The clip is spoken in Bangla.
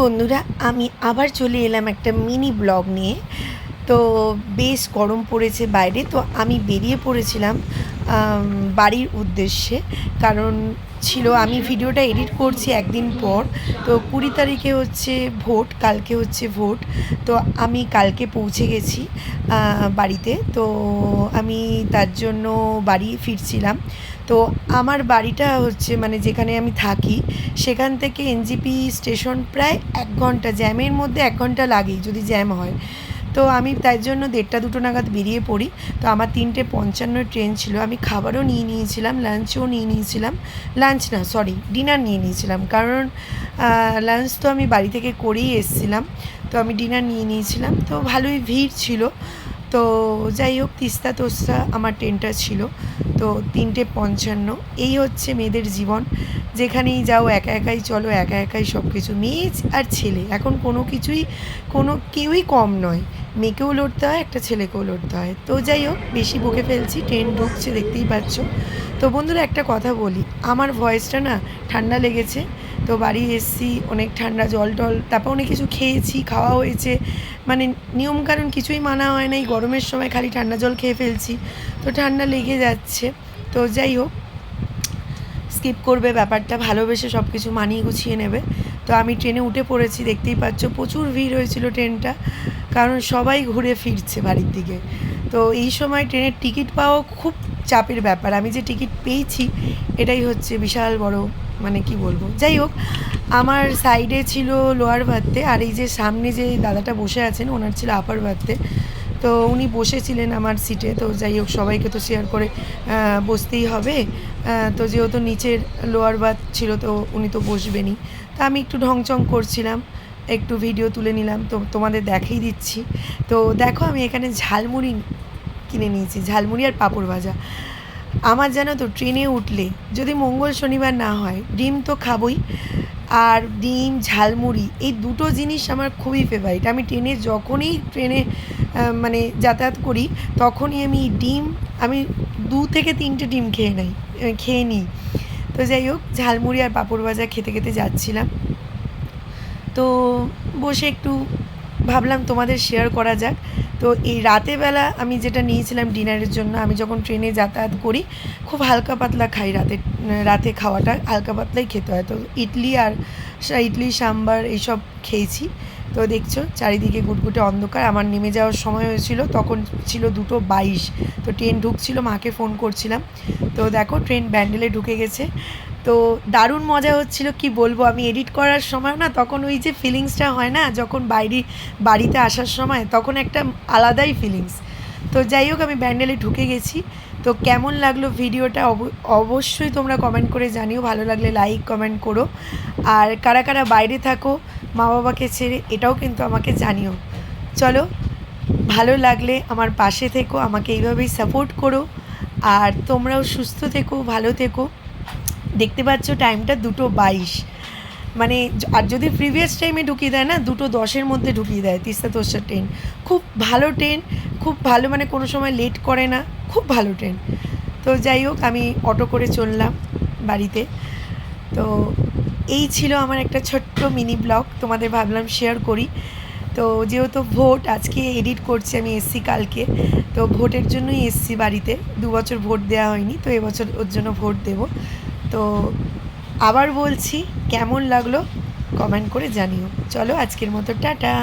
বন্ধুরা, আমি আবার চলে এলাম একটা মিনি ব্লগ নিয়ে। তো বেশ গরম পড়েছে বাইরে, তো আমি বেরিয়ে পড়েছিলাম বাড়ির উদ্দেশ্যে। কারণ ছিল, আমি ভিডিওটা এডিট করছি একদিন পর। তো কুড়ি তারিখে হচ্ছে ভোট, কালকে হচ্ছে ভোট। তো আমি কালকে পৌঁছে গেছি বাড়িতে। তো আমি তার জন্য বাড়ি ফিরছিলাম। তো আমার বাড়িটা হচ্ছে মানে যেখানে আমি থাকি, সেখান থেকে এনজিপি স্টেশন প্রায় এক ঘণ্টা, জ্যামের মধ্যে এক ঘণ্টা লাগেই যদি জ্যাম হয়। তো আমি তাই জন্য দেড়টা দুটো নাগাদ বেরিয়ে পড়ি। তো আমার তিনটে পঞ্চান্ন ট্রেন ছিল, আমি খাবারও নিয়ে নিয়েছিলাম, লাঞ্চও নিয়ে নিয়েছিলাম। লাঞ্চ না, সরি, ডিনার নিয়ে নিয়েছিলাম। কারণ লাঞ্চ তো আমি বাড়ি থেকে করেই এসেছিলাম। তো আমি ডিনার নিয়ে নিয়েছিলাম। তো ভালোই ভিড় ছিল। তো যাই হোক, তিস্তা তোস্তা আমার ট্রেনটা ছিল। তো তিনটে পঞ্চান্ন। এই হচ্ছে মেয়েদের জীবন। যেখানেই যাও, একা একাই চলো, একা একাই সব কিছু মেয়ে আর ছেলে। এখন কোনো কিছুই, কোনো কেউই কম নয়। মেয়েকেও লড়তে হয়, একটা ছেলেকেও লড়তে হয়। তো যাই হোক, বেশি বকে ফেলছি, ট্রেন ঢুকছে, দেখতেই পাচ্ছ। তো বন্ধুরা, একটা কথা বলি, আমার ভয়েসটা না ঠান্ডা লেগেছে। তো বাড়ি এসছি, অনেক ঠান্ডা, জল টল, তারপর অনেক কিছু খেয়েছি, খাওয়া হয়েছে। মানে নিয়মকানুন কিছুই মানা হয় না এই গরমের সময় খালি ঠান্ডা জল খেয়ে ফেলছি। তো ঠান্ডা লেগে যাচ্ছে। তো যাই হোক, স্কিপ করবে ব্যাপারটা, ভালোবেসে সব কিছু মানিয়ে গুছিয়ে নেবে। তো আমি ট্রেনে উঠে পড়েছি, দেখতেই পাচ্ছ, প্রচুর ভিড় হয়েছিল ট্রেনটা। কারণ সবাই ঘুরে ফিরছে বাড়ির দিকে। তো এই সময় ট্রেনের টিকিট পাওয়া খুব চাপের ব্যাপার। আমি যে টিকিট পেয়েছি, এটাই হচ্ছে বিশাল বড় মানে কি বলব? যাই হোক, আমার সাইডে ছিল লোয়ার বার্থে আর এই যে সামনে যে দাদাটা বসে আছেন, ওনার ছিল আপার বার্থে তো উনি বসেছিলেন আমার সিটে। তো যাই হোক, সবাইকে তো শেয়ার করে বসতেই হবে। তো যেহেতু নিচের লোয়ার বাথ ছিল, তো উনি তো বসবেনই। তা আমি একটু ঢংচং করছিলাম। একটু ভিডিও তুলে নিলাম। তো তোমাদের দেখেই দিচ্ছি। তো দেখো আমি এখানে ঝালমুড়ি কিনে নিয়েছি, ঝালমুড়ি আর পাঁপড় ভাজা। আমার জানো তো ট্রেনে উঠলে যদি মঙ্গল শনিবার না হয়, ডিম তো খাবই। আর ডিম, ঝালমুড়ি, এই দুটো জিনিস আমার খুবই ফেভারিট আমি ট্রেনে যখনই ট্রেনে মানে যাতায়াত করি, তখনই আমি ডিম, আমি দু থেকে তিনটে ডিম খেয়ে নেই, খেয়ে নিই। তো যাই হোক, ঝালমুড়ি আর পাঁপড় ভাজা খেতে খেতে যাচ্ছিলাম। তো বসে একটু ভাবলাম তোমাদের শেয়ার করা যাক। তো এই রাতেবেলা আমি যেটা নিয়েছিলাম ডিনারের জন্য, আমি যখন ট্রেনে যাতায়াত করি, খুব হালকা পাতলা খাই রাতে রাতে খাওয়াটা। হালকা পাতলাই খেতে হয়। তো ইডলি আর ইডলি, সাম্বার এইসব খেয়েছি। তো দেখছ, চারিদিকে গুটগুটে অন্ধকার। আমার নেমে যাওয়ার সময় হয়েছিল, তখন ছিল দুটো বাইশ। তো ট্রেন ঢুকছিল, মাকে ফোন করছিলাম। তো দেখো ট্রেন ব্যান্ডেলে ঢুকে গেছে। তো দারুণ মজা হচ্ছিল, কি বলব, আমি এডিট করার সময় না তখন ওই যে ফিলিংসটা হয় না, যখন বাইরে, বাড়িতে আসার সময়, তখন একটা আলাদাই ফিলিংস তো যাই হোক, আমি ব্যান্ডেলে ঢুকে গেছি। তো কেমন লাগল ভিডিওটা অব- অবশ্যই তোমরা কমেন্ট করে জানিও। ভালো লাগলে লাইক কমেন্ট করো। আর কারা কারা বাইরে থাকো মা বাবাকে ছেড়ে, এটাও কিন্তু আমাকে জানিও। চলো, ভালো লাগলে আমার পাশে থেকো, আমাকে এইভাবেই সাপোর্ট করো। আর তোমরাও সুস্থ থেকো, ভালো থেকো। দেখতে পাচ্ছ টাইমটা দুটো বাইশ। মানে আর যদি প্রিভিয়াস টাইমে ঢুকিয়ে দেয় না, দুটো দশের মধ্যে ঢুকিয়ে দেয়, তিস্তা তোস্তার ট্রেন খুব ভালো ট্রেন খুব ভালো মানে কোনো সময় লেট করে না, খুব ভালো ট্রেন তো যাই হোক, আমি অটো করে চললাম বাড়িতে। তো এই ছিল আমার একটা ছোট্ট মিনি ব্লগ তোমাদের ভাবলাম শেয়ার করি। তো যেহেতু ভোট, আজকে এডিট করছি আমি এসছি কালকে। তো ভোটের জন্যই এসছি বাড়িতে, দু বছর ভোট দেওয়া হয়নি, তো এবছর ওর জন্য ভোট দেব। তো আবার বলছি কেমন লাগল? কমেন্ট করে জানিও। চলো আজকের মতো টাটা!